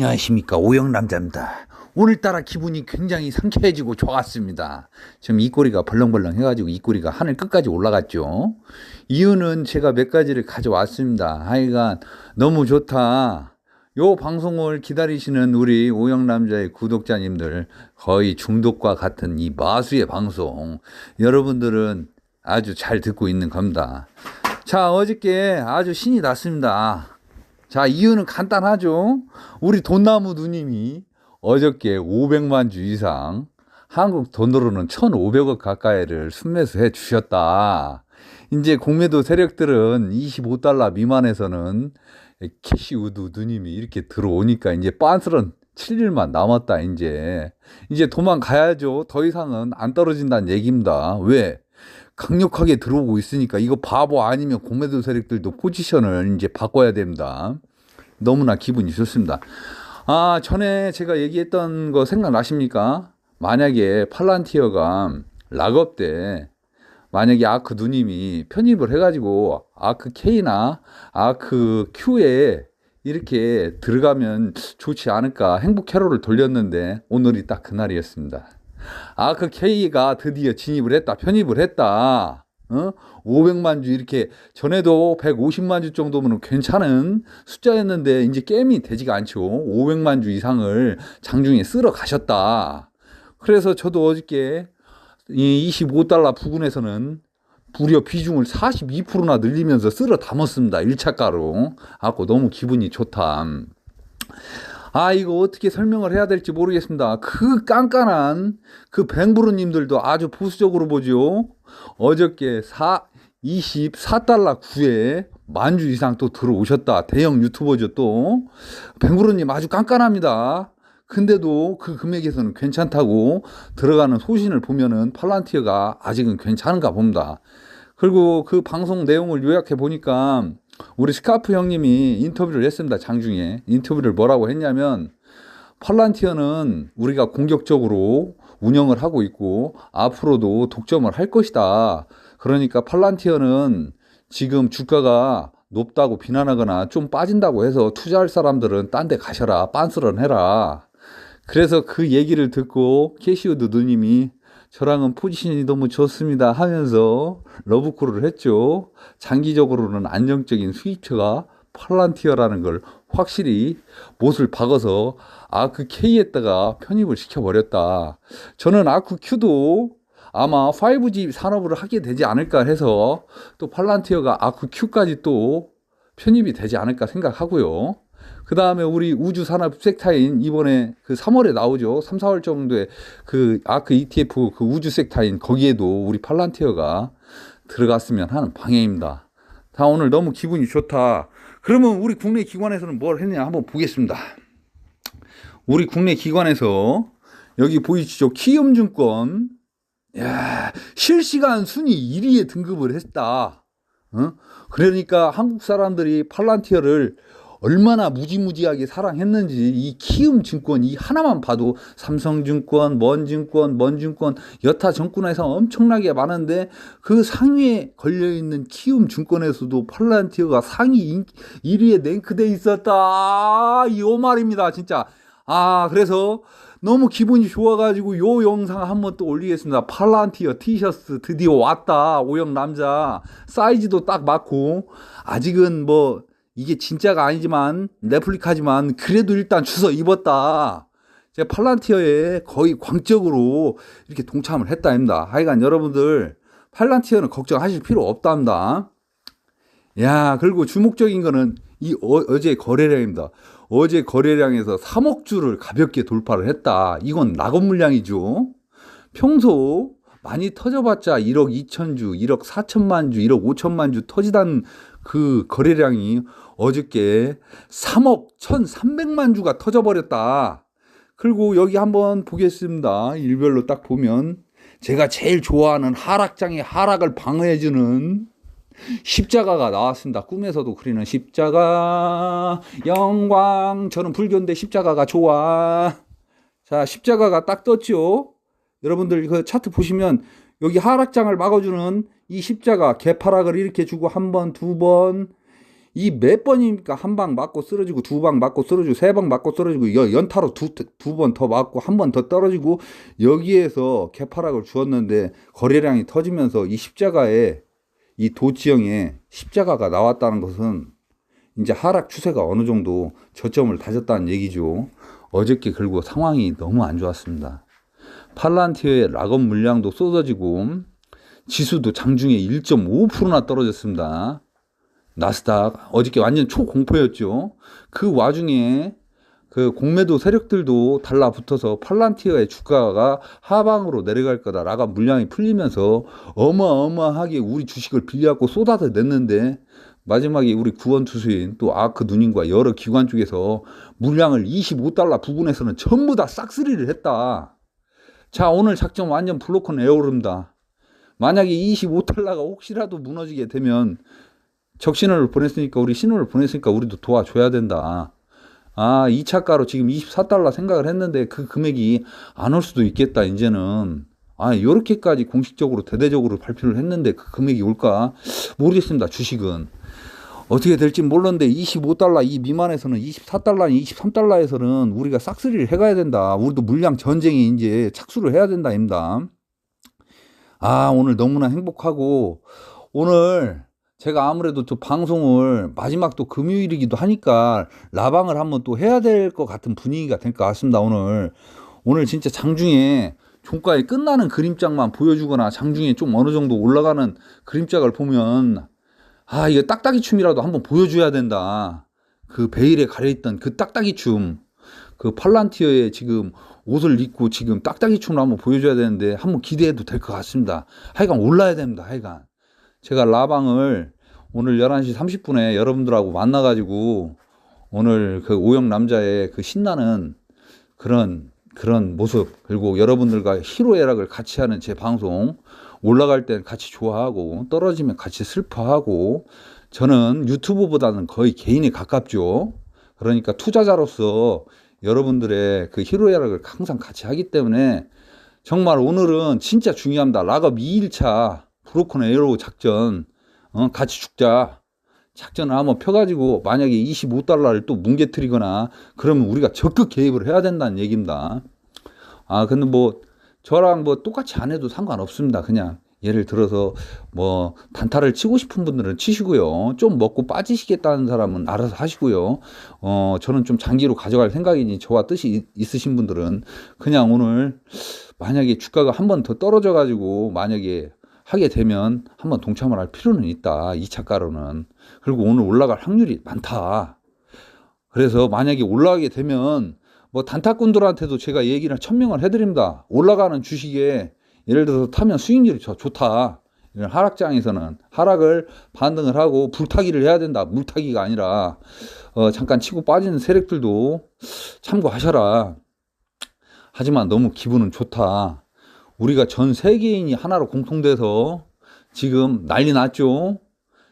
안녕하십니까 오영남자입니다. 오늘따라 기분이 굉장히 상쾌해지고 좋았습니다. 지금 입꼬리가 벌렁벌렁 해가지고 입꼬리가 하늘 끝까지 올라갔죠. 이유는 제가 몇 가지를 가져왔습니다. 하여간 너무 좋다. 요 방송을 기다리시는 우리 오영남자의 구독자님들 거의 중독과 같은 이 마수의 방송 여러분들은 아주 잘 듣고 있는 겁니다. 자 어저께 아주 신이 났습니다. 자, 이유는 간단하죠. 우리 돈나무 누님이 어저께 500만 주 이상 한국 돈으로는 1,500억 가까이를 순매수해 주셨다. 이제 공매도 세력들은 25달러 미만에서는 캐시우드 누님이 이렇게 들어오니까 이제 빤스런 7일만 남았다, 이제. 이제 도망가야죠. 더 이상은 안 떨어진다는 얘기입니다. 왜? 강력하게 들어오고 있으니까 이거 바보 아니면 공매도 세력들도 포지션을 이제 바꿔야 됩니다. 너무나 기분이 좋습니다. 아, 전에 제가 얘기했던 거 생각나십니까? 만약에 팔란티어가 락업 때 만약에 아크 누님이 편입을 해가지고 아크 K나 아크 Q에 이렇게 들어가면 좋지 않을까 행복 캐롤을 돌렸는데 오늘이 딱 그날이었습니다. 아크 K가 드디어 진입을 했다, 편입을 했다. 어? 500만 주 이렇게 전에도 150만 주 정도면 괜찮은 숫자였는데 이제 게임이 되지가 않죠. 500만 주 이상을 장중에 쓸어 가셨다. 그래서 저도 어저께 이 25달러 부근에서는 무려 비중을 42%나 늘리면서 쓸어 담았습니다. 1차가로. 아고 너무 기분이 좋다. 아, 이거 어떻게 설명을 해야 될지 모르겠습니다. 그 깐깐한 그 뱅브루님들도 아주 보수적으로 보죠. 어저께 4, 24달러 9에 만주 이상 또 들어오셨다. 대형 유튜버죠 또. 뱅브루님 아주 깐깐합니다. 근데도 그 금액에서는 괜찮다고 들어가는 소신을 보면은 팔란티어가 아직은 괜찮은가 봅니다. 그리고 그 방송 내용을 요약해 보니까 우리 스카프 형님이 인터뷰를 했습니다. 장중에. 인터뷰를 뭐라고 했냐면 팔란티어는 우리가 공격적으로 운영을 하고 있고 앞으로도 독점을 할 것이다. 그러니까 팔란티어는 지금 주가가 높다고 비난하거나 좀 빠진다고 해서 투자할 사람들은 딴 데 가셔라. 빤스런 해라. 그래서 그 얘기를 듣고 캐시우드 누님이 저랑은 포지션이 너무 좋습니다 하면서 러브콜을 했죠. 장기적으로는 안정적인 수입처가 팔란티어라는 걸 확실히 못을 박아서 아크 K에다가 편입을 시켜버렸다. 저는 아크 Q도 아마 5G 산업을 하게 되지 않을까 해서 또 팔란티어가 아크 Q까지 또 편입이 되지 않을까 생각하고요. 그 다음에 우리 우주 산업 섹타인 이번에 그 3월에 나오죠. 3, 4월 정도에 그 아크 ETF 그 우주 섹타인 거기에도 우리 팔란티어가 들어갔으면 하는 방향입니다. 다 오늘 너무 기분이 좋다. 그러면 우리 국내 기관에서는 뭘 했냐 한번 보겠습니다. 우리 국내 기관에서 여기 보이시죠? 키움증권 야, 실시간 순위 1위에 등급을 했다. 어? 그러니까 한국 사람들이 팔란티어를 얼마나 무지무지하게 사랑했는지 이 키움 증권 이 하나만 봐도 삼성증권, 먼증권, 먼증권 여타 정권에서 엄청나게 많은데 그 상위에 걸려 있는 키움 증권에서도 팔란티어가 상위 1위에 랭크돼 있었다. 이 말입니다, 진짜. 아, 그래서 너무 기분이 좋아가지고 요 영상 한번 또 올리겠습니다. 팔란티어 티셔츠 드디어 왔다. 오영 남자. 사이즈도 딱 맞고. 아직은 뭐 이게 진짜가 아니지만 레플리카지만 그래도 일단 주워 입었다. 제가 팔란티어에 거의 광적으로 이렇게 동참을 했다입니다. 하여간 여러분들 팔란티어는 걱정하실 필요 없답니다. 야, 그리고 주목적인 거는 이 어, 제 거래량입니다. 어제 거래량에서 3억 주를 가볍게 돌파를 했다. 이건 낙업 물량이죠. 평소 많이 터져봤자 1억 2천 주, 1억 4천만 주, 1억 5천만 주 터지단 그 거래량이 어저께 3억 1,300만 주가 터져버렸다. 그리고 여기 한번 보겠습니다. 일별로 딱 보면 제가 제일 좋아하는 하락장의 하락을 방어해주는 십자가가 나왔습니다. 꿈에서도 그리는 십자가 영광 저는 불교인데 십자가가 좋아. 자 십자가가 딱 떴죠. 여러분들 그 차트 보시면 여기 하락장을 막아주는 이 십자가 개파락을 이렇게 주고 한 번, 두 번, 이 몇 번입니까? 한 방 맞고 쓰러지고 두 방 맞고 쓰러지고 세 방 맞고 쓰러지고 여- 연타로 두 두 번 더 맞고 한 번 더 떨어지고 여기에서 개파락을 주었는데 거래량이 터지면서 이 십자가에 이 도지형에 십자가가 나왔다는 것은 이제 하락 추세가 어느 정도 저점을 다졌다는 얘기죠. 어저께 그리고 상황이 너무 안 좋았습니다. 팔란티어의 락업 물량도 쏟아지고 지수도 장중에 1.5%나 떨어졌습니다. 나스닥 어저께 완전 초공포였죠. 그 와중에 그 공매도 세력들도 달라붙어서 팔란티어의 주가가 하방으로 내려갈 거다. 라가 물량이 풀리면서 어마어마하게 우리 주식을 빌려갖고 쏟아서 냈는데 마지막에 우리 구원 투수인 또 아크 누님과 여러 기관 쪽에서 물량을 25달러 부근에서는 전부 다 싹쓸이를 했다. 자 오늘 작전 완전 블로커는 에어오릅니다. 만약에 25달러가 혹시라도 무너지게 되면 적신호를 보냈으니까 우리 신호를 보냈으니까 우리도 도와줘야 된다. 아, 2차가로 지금 24달러 생각을 했는데 그 금액이 안 올 수도 있겠다, 이제는. 아, 요렇게까지 공식적으로 대대적으로 발표를 했는데 그 금액이 올까? 모르겠습니다, 주식은. 어떻게 될지 몰랐는데 25달러 이 미만에서는 24달러, 23달러에서는 우리가 싹쓸이를 해가야 된다. 우리도 물량 전쟁에 이제 착수를 해야 된다, 입니다. 아, 오늘 너무나 행복하고 오늘 제가 아무래도 또 방송을 마지막 또 금요일이기도 하니까 라방을 한번 또 해야 될 것 같은 분위기가 될 것 같습니다, 오늘. 오늘 진짜 장중에 종가에 끝나는 그림짝만 보여주거나 장중에 좀 어느 정도 올라가는 그림짝을 보면 아, 이거 딱딱이 춤이라도 한번 보여줘야 된다. 그 베일에 가려있던 그 딱딱이 춤. 그 팔란티어에 지금 옷을 입고 지금 딱딱이 춤을 한번 보여줘야 되는데 한번 기대해도 될 것 같습니다. 하여간 올라야 됩니다. 하여간. 제가 라방을 오늘 11시 30분에 여러분들하고 만나가지고 오늘 그 오영 남자의 그 신나는 그런 그런 모습 그리고 여러분들과 희로애락을 같이 하는 제 방송 올라갈 땐 같이 좋아하고 떨어지면 같이 슬퍼하고 저는 유튜브보다는 거의 개인에 가깝죠. 그러니까 투자자로서 여러분들의 그 희로애락을 항상 같이 하기 때문에 정말 오늘은 진짜 중요합니다. 락업 2일차 브로큰 에어로 작전 어, 같이 죽자. 작전을 한번 펴가지고 만약에 25달러를 또 뭉개뜨리거나 그러면 우리가 적극 개입을 해야 된다는 얘기입니다. 아 근데 뭐 저랑 뭐 똑같이 안 해도 상관없습니다. 그냥 예를 들어서 뭐 단타를 치고 싶은 분들은 치시고요. 좀 먹고 빠지시겠다는 사람은 알아서 하시고요. 어 저는 좀 장기로 가져갈 생각이니 저와 뜻이 있- 있으신 분들은 그냥 오늘 만약에 주가가 한 번 더 떨어져 가지고 만약에 하게 되면 한번 동참을 할 필요는 있다. 2차 가로는. 그리고 오늘 올라갈 확률이 많다. 그래서 만약에 올라가게 되면 뭐 단타꾼들한테도 제가 얘기를 천명을 해드립니다. 올라가는 주식에 예를 들어서 타면 수익률이 더 좋다. 이런 하락장에서는 하락을 반등을 하고 불타기를 해야 된다. 물타기가 아니라 어, 잠깐 치고 빠지는 세력들도 참고하셔라. 하지만 너무 기분은 좋다. 우리가 전 세계인이 하나로 공통돼서 지금 난리 났죠.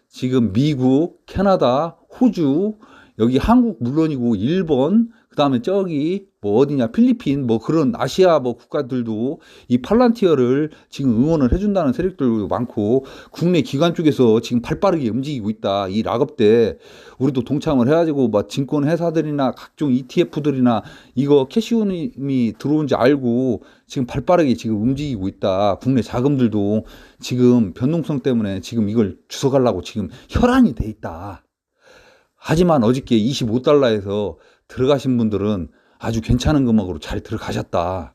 지금 미국, 캐나다, 호주, 여기 한국 물론이고 일본, 그 다음에 저기 뭐 어디냐 필리핀 뭐 그런 아시아 뭐 국가들도 이 팔란티어를 지금 응원을 해준다는 세력들도 많고 국내 기관 쪽에서 지금 발빠르게 움직이고 있다 이 락업 때 우리도 동참을 해가지고 막 증권 회사들이나 각종 ETF들이나 이거 캐시온이 들어온지 알고 지금 발빠르게 지금 움직이고 있다 국내 자금들도 지금 변동성 때문에 지금 이걸 주워가려고 지금 혈안이 돼 있다. 하지만 어저께 25달러에서 들어가신 분들은 아주 괜찮은 금액으로 잘 들어가셨다.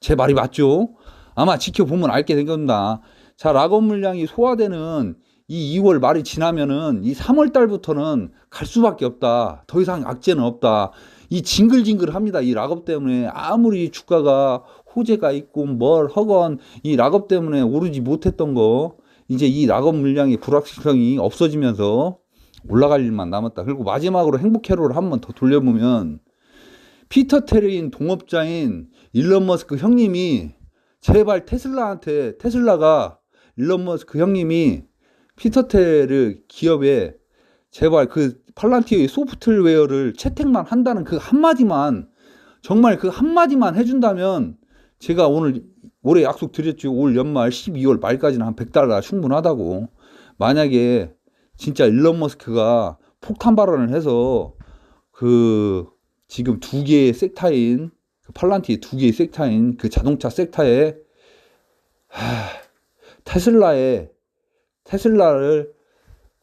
제 말이 맞죠? 아마 지켜보면 알게 된 겁니다. 자, 락업 물량이 소화되는 이 2월 말이 지나면은 이 3월 달부터는 갈 수밖에 없다. 더 이상 악재는 없다. 이 징글징글 합니다. 이 락업 때문에 아무리 주가가 호재가 있고 뭘 허건 이 락업 때문에 오르지 못했던 거 이제 이 락업 물량의 불확실성이 없어지면서 올라갈 일만 남았다. 그리고 마지막으로 행복 회로를 한 번 더 돌려보면 피터 테레인 동업자인 일론 머스크 형님이 제발 테슬라한테 테슬라가 일론 머스크 형님이 피터 테르 기업에 제발 그 팔란티어의 소프트웨어를 채택만 한다는 그 한마디만 정말 그 한마디만 해준다면 제가 오늘 올해 약속 드렸죠. 올 연말 12월 말까지는 한 100달러 충분하다고. 만약에 진짜 일론 머스크가 폭탄 발언을 해서 그 지금 두 개의 섹타인 그 팔란티의 두 개의 섹타인 그 자동차 섹타에 하, 테슬라에 테슬라를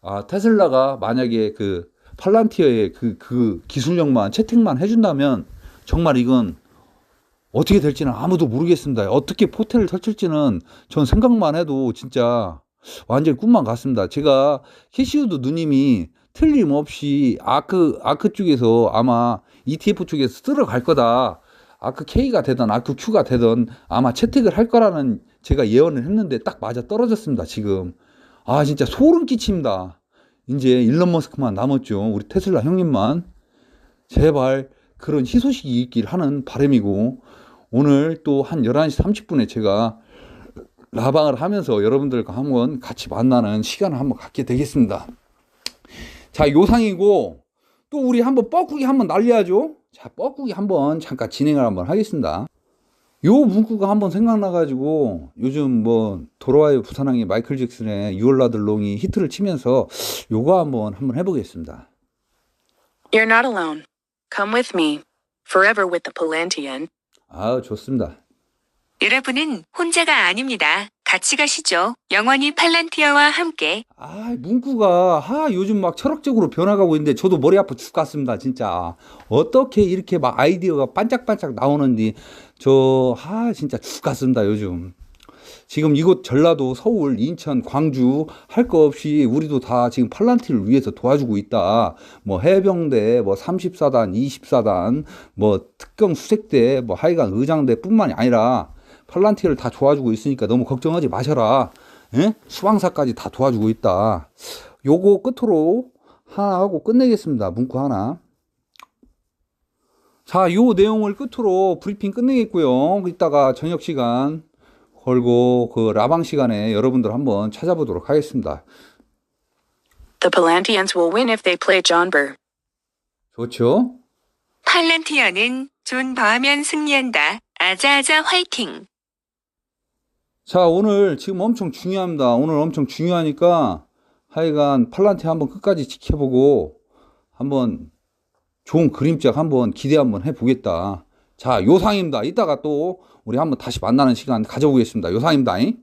아 테슬라가 만약에 그 팔란티어의 그, 그 기술력만 채택만 해준다면 정말 이건 어떻게 될지는 아무도 모르겠습니다. 어떻게 포텐을 터칠지는 전 생각만 해도 진짜 완전히 꿈만 같습니다. 제가 캐시우드 누님이 틀림없이 아크 아크 쪽에서 아마 ETF 쪽에서 쓸어갈 거다. 아크 K가 되든 아크 Q가 되든 아마 채택을 할 거라는 제가 예언을 했는데 딱 맞아 떨어졌습니다. 지금 아 진짜 소름 끼칩니다. 이제 일론 머스크만 남았죠. 우리 테슬라 형님만 제발 그런 희소식이 있길 하는 바람이고 오늘 또 한 11시 30분에 제가 라방을 하면서 여러분들과 한번 같이 만나는 시간을 한번 갖게 되겠습니다. 자, 요상이고 또 우리 한번 뻐꾸기 한번 날려야죠. 자, 뻐꾸기 한번 잠깐 진행을 한번 하겠습니다. 요 문구가 한번 생각나가지고 요즘 뭐 돌아와요 부산항의 마이클 잭슨의 유월라들롱이 히트를 치면서 요거 한번 한번 해보겠습니다. You're not alone. Come with me. Forever with the Palantian. 아 좋습니다. 여러분은 혼자가 아닙니다. 같이 가시죠. 영원히 팔란티아와 함께. 아, 문구가 아, 요즘 막 철학적으로 변화가고 있는데 저도 머리 아파 죽겠습니다, 진짜. 어떻게 이렇게 막 아이디어가 반짝반짝 나오는지 저 아, 진짜 죽겠습니다, 요즘. 지금 이곳 전라도, 서울, 인천, 광주 할 거 없이 우리도 다 지금 팔란티를 위해서 도와주고 있다. 뭐 해병대, 뭐 34단, 24단, 뭐 특경 수색대, 뭐 하여간 의장대뿐만이 아니라 팔란티를 다 도와주고 있으니까 너무 걱정하지 마셔라. 예? 수방사까지 다 도와주고 있다. 요거 끝으로 하나 하고 끝내겠습니다. 문구 하나. 자, 요 내용을 끝으로 브리핑 끝내겠고요. 이따가 저녁 시간 걸고 그 라방 시간에 여러분들 한번 찾아보도록 하겠습니다. The Palantians will win if they play John Burr. 좋죠? 팔란티아는 존 버하면 승리한다. 아자아자 화이팅! 자, 오늘 지금 엄청 중요합니다. 오늘 엄청 중요하니까 하여간 팔란티 한번 끝까지 지켜보고 한번 좋은 그림책 한번 기대 한번 해보겠다. 자, 요상입니다. 이따가 또 우리 한번 다시 만나는 시간 가져보겠습니다. 요상입니다. 잉?